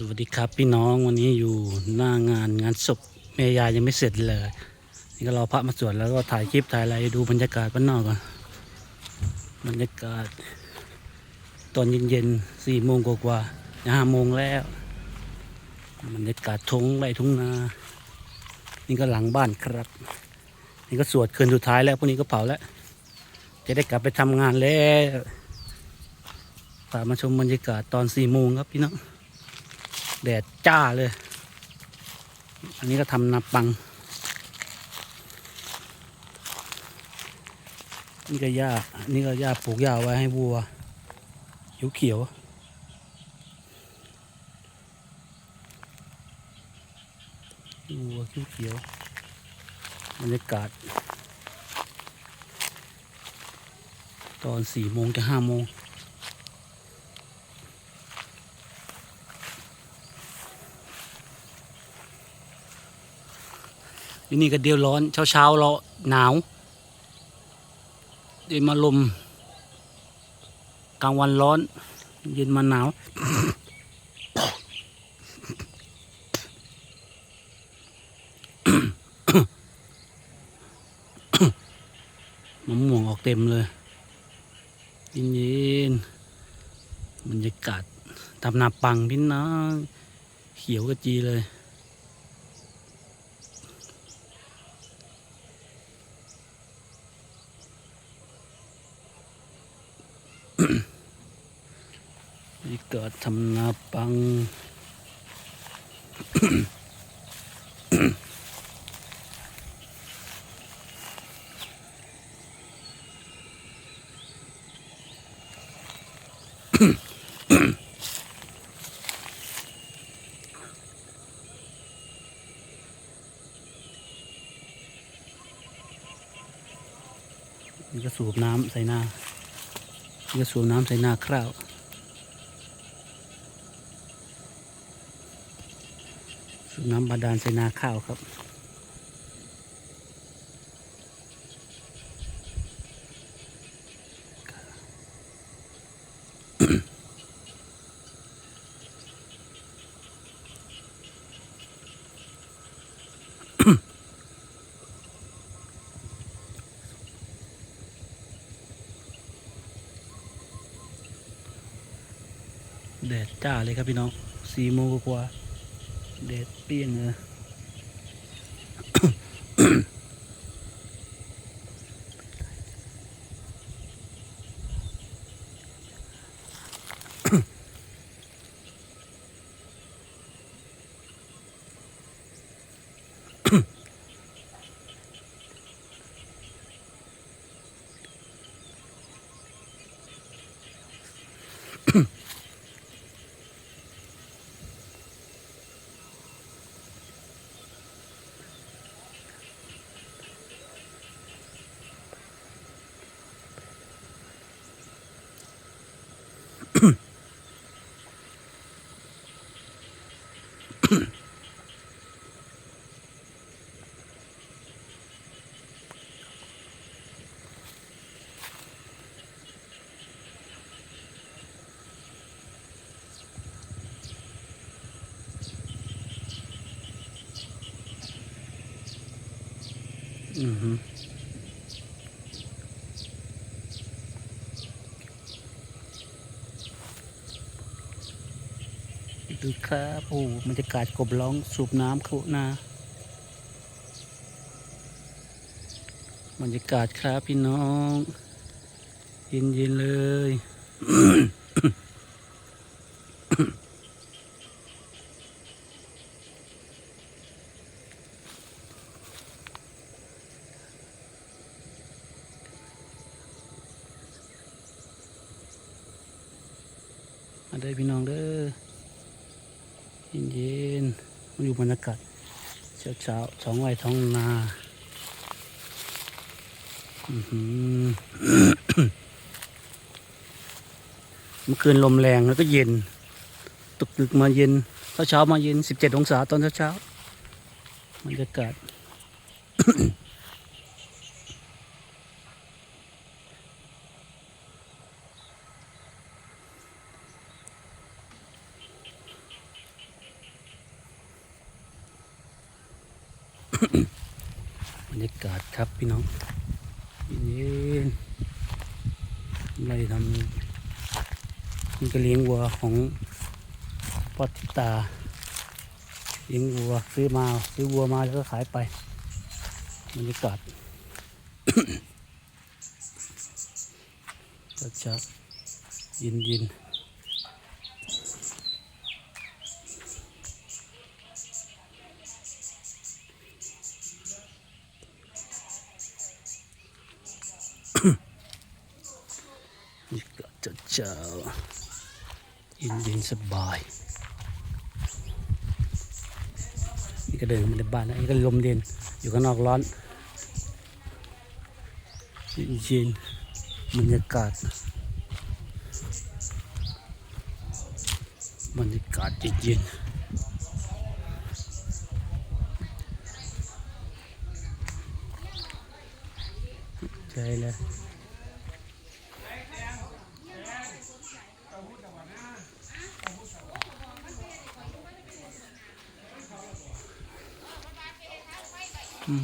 สวัสดีครับพี่น้องวันนี้อยู่หน้างานงานศพแม่ยายยังไม่เสร็จเลย นี่ก็รอพระมาสวดแล้วก็ถ่ายคลิปถ่ายอะไรดูบรรยากาศบ้านนอกก่อนบรรยากาศ ตอนเย็นๆสี่โมงกว่าๆห้าโมงแล้วบรรยากาศทงไรทุ่งนา นี่ก็หลังบ้านครับ นี่ก็สวดคืนสุดท้ายแล้วพรุ่งนี้ก็เผาแล้ว จะได้กลับไปทำงานแล้วพามาชมบรรยากาศตอนสี่โมงครับพี่น้อง แดดจ้าเลย อันนี้ก็ทำนาปัง นี่ก็หญ้านี่ก็หญ้าปลูกหญ้าไว้ให้วัวเขียวเขียววัวเขียวเขียวบรรยากาศ ตอนสี่โมงจะห้าโมง ที่นี่ก็เดียวร้อน เช้าเช้าเราหนาวเดี๋ยวมาลม กลางวันร้อน เย็นมาหนาวมะม่วงออกเต็มเลยเย็นบรรยากาศทำนาปังพี่น้องเขียวกระจีเลย เกิดทำนาปัง นี่ก็สูบน้ำใส่หน้านี่ก็สูบน้ำใส่หน้าคร่าว สูบน้ำบาดาลใส่นาข้าวครับ แดดจ้าเลยครับพี่น้องสี่โมงกว่า ๆแด ดเปรี้ยงเลยอือฮึ ดูครับโอ้บรรยากาศกบร้องสูบน้ำเข้านาบรรยากาศครับพี่น้องเย็นๆเลย มาได้พี่น้องเด้อ เย็นๆมาอยู่บรรยากาศเช้าเช้าๆสองไร่ท้องนาอื้อหือเมื่อคืนลมแรงแล้วก็เย็นตกดึกมาเย็นเช้าเช้าๆมาเย็นสิบเจ็ดองศาตอนเช้าเช้าๆบรรยากาศ บรรยากาศครับพี่น้องเย็นๆไม่ได้ทำนี่ก็เลี้ยงวัวของพ่อทิตาเลี้ยงวัวซื้อมาซื้อวัวมาแล้วก็ขายไปบรรยากาศก็จะเย็นเย็นๆ ในบ้านนะนี่ก็ลมเย็นอยู่ข้างนอกร้อนเย็นๆบรรยากาศบรรยากาศเย็นๆใจเลย ดู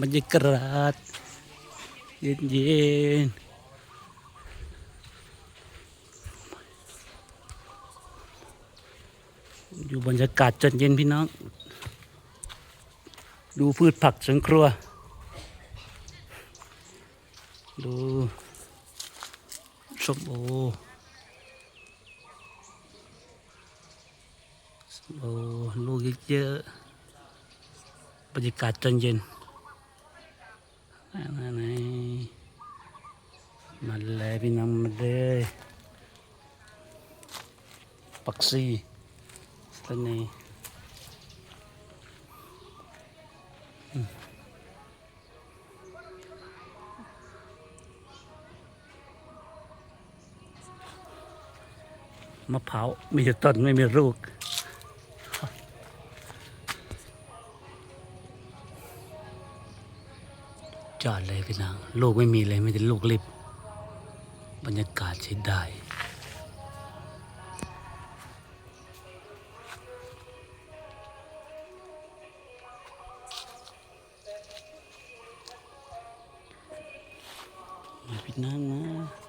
บรรยากาศเย็นๆอยู่บรรยากาศจนเย็นพี่น้อง ดูพืชผักสวนครัว ดูส้มโอส้มโอลูกเยอะๆบรรยากาศจนเย็นนั่นไงมาเลยพี่น้องมาเลยปักซี่สถานี มะพร้าวมีแต่ต้นไม่มีลูกจอดเลยพี่นางลูกไม่มีเลยไม่แต่ลูกลิบบรรยากาศใช้ได้มาพี่ no, no.